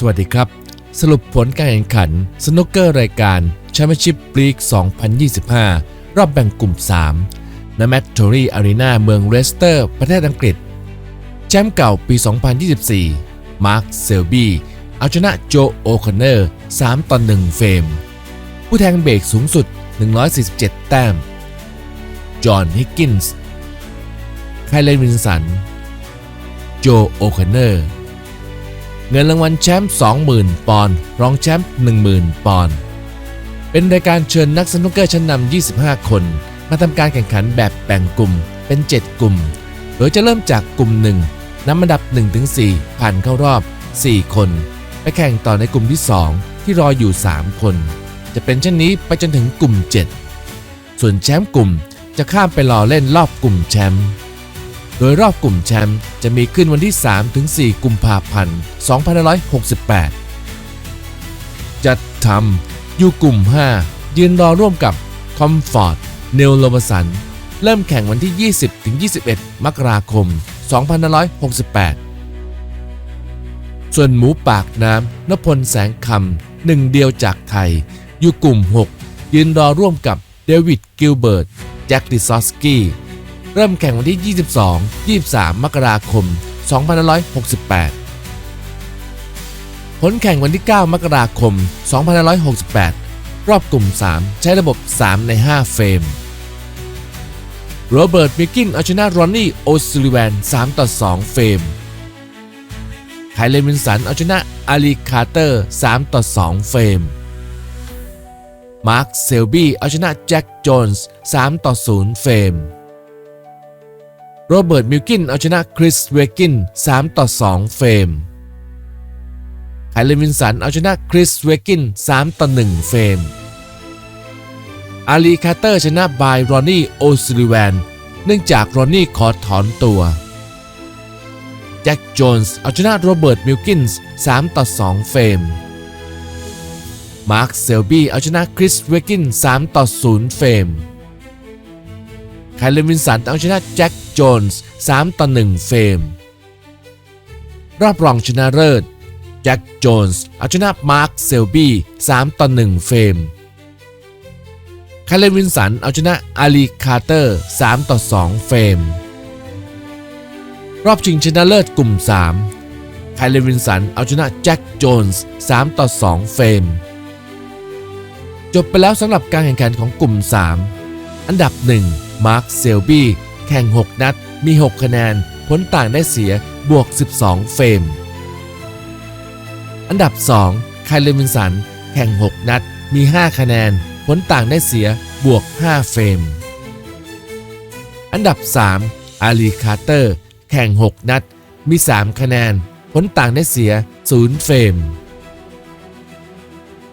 สวัสดีครับ สรุปผลการแข่งขันสนุกเกอร์รายการแชมเปี้ยนชิพลีก2025 รอบแบ่งกลุ่ม 3ณแมตทอรี่อารีนาเมืองเรสเตอร์ ประเทศอังกฤษ แชมป์เก่าปี 2024 มาร์คเซลบี้เอาชนะโจโอคอนเนอร์ 3 ต่อ 1 เฟรม ผู้แทงเบรกสูงสุด 147 แต้ม จอห์น ฮิกกินส์ไคลเลนวินสัน โจโอคอนเนอร์ เงินรางวัลแชมป์20,000 ปอนด์รองแชมป์10,000 ปอนด์เป็นรายการเชิญนักสนุกเกอร์ชั้นนำ 25 คน มาทำการแข่งขันแบบแบ่งกลุ่มเป็น 7 กลุ่ม โดยจะเริ่มจากกลุ่ม 1นำอันดับ 1-4 ผ่านเข้ารอบ 4 คน ไปแข่งต่อในกลุ่มที่ 2 ที่รออยู่ 3 คน จะเป็นเช่นนี้ไปจนถึงกลุ่ม 7 ส่วนแชมป์กลุ่มจะข้ามไปรอเล่นรอบกลุ่มแชมป์ โดยรอบกลุ่มแชมป์จะมีขึ้นวันที่ 3-4 กุมภาพันธ์ 2568 จัดทำอยู่กลุ่ม 5 ยืนรอร่วมกับคอมฟอร์ตเนลโลบสัน เริ่มแข่งวันที่ 20-21 มกราคม 2568 ส่วนหมูปากน้ำนพลแสงคำหนึ่งเดียวจากไทย อยู่กลุ่ม 6 ยืนรอร่วมกับเดวิดกิลเบิร์ตแจ็คดิซอสกี้ เริ่มแข่งวันที่ 22 23 มกราคม 2568 ผลแข่งวันที่ 9 มกราคม 2568 รอบกลุ่ม 3 ใช้ระบบ 3 ใน 5 เฟรม โรเบิร์ต มิกกินเอาชนะรอนนี่โอซิลิแวน3ต่อ 2 เฟรมไคลเลนวินสันเอาชนะอาลีคาร์เตอร์ 3 ต่อ 2 เฟรม มาร์ค เซลบี้เอาชนะแจ็ค โจนส์ 3 ต่อ 0 เฟรม โรเบิร์ตมิลกินเอาชนะคริสเวกิน3ต่อ2เฟรมไคลเลวินสันเอาชนะคริสเวกิน3ต่อ1เฟรม อาลีคาเตอร์ชนะบายรอนนี่โอซิลิแวนเนื่องจากรอนนี่ขอถอนตัวแจ็คโจนส์เอาชนะโรเบิร์ตมิลกินส์3ต่อ2เฟรม มาร์คเซลบี้เอาชนะคริสเวกิน3ต่อ0เฟรม ไคลเลนวินสันเอาชนะแจ็คโจนส์3ต่อ1เฟรมรอบรองชนะเลิศแจ็คโจนส์เอาชนะมาร์คเซลบี้3ต่อ1เฟรมไคลเลนวินสันเอาชนะอาลีคาร์เตอร์3ต่อ2เฟรม รอบชิงชนะเลิศกลุ่ม3ไคลเลนวินสันเอาชนะแจ็คโจนส์3ต่อ2เฟรม จบไปแล้วสำหรับการแข่งขันของกลุ่ม 3 อันดับ 1 มาร์คเซลบี้แข่ง 6 นัด มี 6 คะแนน ผลต่างได้เสียบวก 12 เฟรม อันดับ 2 ไคลเลนวินสัน แข่ง 6 นัด มี 5 คะแนน ผลต่างได้เสียบวก 5 เฟรม อันดับ 3 อาลีคาร์เตอร์ แข่ง 6 นัด มี 3 คะแนน ผลต่างได้เสีย 0 เฟรม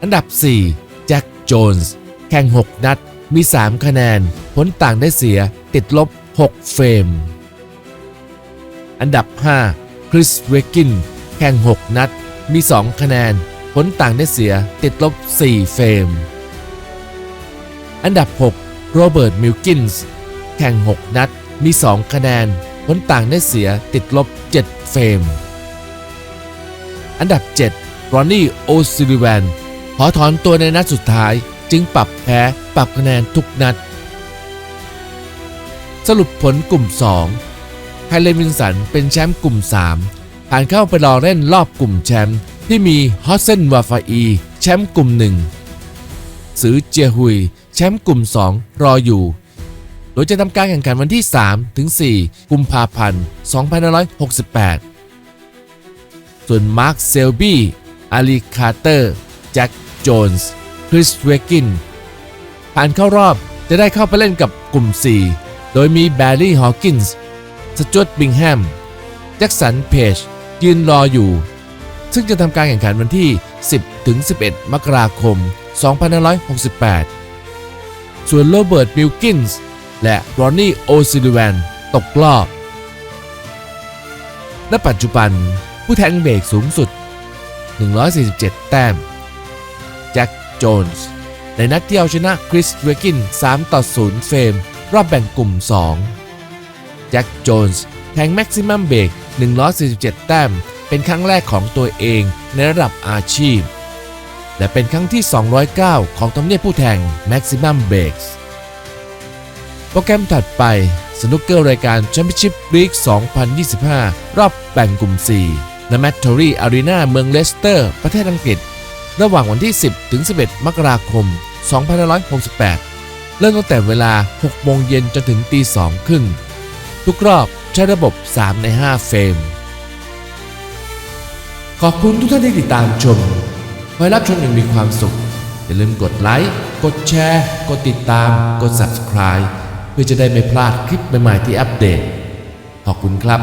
อันดับ 4 แจ็ค โจนส์ แข่ง 6 นัด มี 3 คะแนน ผลต่างได้เสียติดลบ 6 เฟรม อันดับ 5 คริสเวกิน แข่ง 6 นัด มี 2 คะแนน ผลต่างได้เสียติดลบ 4 เฟรม อันดับ 6 โรเบิร์ต มิลกินส์ แข่ง 6 นัด มี 2 คะแนน ผลต่างได้เสียติดลบ 7 เฟรม อันดับ 7 รอนนี่ โอซิลิแวน ขอถอนตัวในนัดสุดท้าย จึงปรับแพ้ปรับคะแนนทุกนัด สรุปผลกลุ่ม 2ไคลเลนวินสันเป็นแชมป์กลุ่ม 3 ผ่านเข้าไปรอเล่นรอบกลุ่มแชมป์ที่มีฮอสเซนวาฟาอีแชมป์กลุ่ม 1 ซือเจียฮุย แชมป์กลุ่ม 2 รออยู่ โดยจะทำการแข่งขันวันที่ 3 ถึง 4 กุมภาพันธ์ 2568 ส่วนมาร์คเซลบี้อาลีคาร์เตอร์ แจ็ค โจนส์ ริสเวกินผ่านเข้ารอบจะได้เข้าไปเล่นกับกลุ่ม 4 โดยมีแบร์รี่ฮอว์กินส์สจวตบิงแฮม แจ็คสันเพจยืนรออยู่ ซึ่งจะทำการแข่งขันวันที่ 10 ถึง 11 มกราคม 2568 ส่วนโรเบิร์ตมิลกินส์และรอนนี่โอซิลิแวนตกรอบ ณ ปัจจุบันผู้แทงเบรกสูงสุด 147 แต้ม แจ็ค โจนส์ในนัดที่เอาชนะคริสเวกิน 3 ต่อ 0 เฟรม รอบแบ่งกลุ่ม 2 แจ็คโจนส์แทงแม็กซิมัมเบรก147 แต้ม เป็นครั้งแรกของตัวเองในระดับอาชีพ และเป็นครั้งที่ 209 ของตำเนียบผู้แทง Maximum Breaks โปรแกรมถัดไปสนุกเกอร์รายการ Championship League 2025 รอบแบ่งกลุ่ม 4ณ m a t t o r y Arena เมืองเลสเตอร์ ประเทศอังกฤษ ระหว่างวันที่ 10 ถึง 11 มกราคม 2568 เริ่มตั้งแต่เวลา 6 โมงเย็นจนถึงตี2ครึ่ง ทุกรอบใช้ระบบ 3 ใน 5 เฟรม ขอบคุณทุกท่านที่ติดตามชมขอให้รับชมอย่างมีความสุข อย่าลืมกดไลค์ กดแชร์ กดติดตาม กด Subscribe เพื่อจะได้ไม่พลาดคลิปใหม่ ๆ ที่อัปเดต ขอบคุณครับ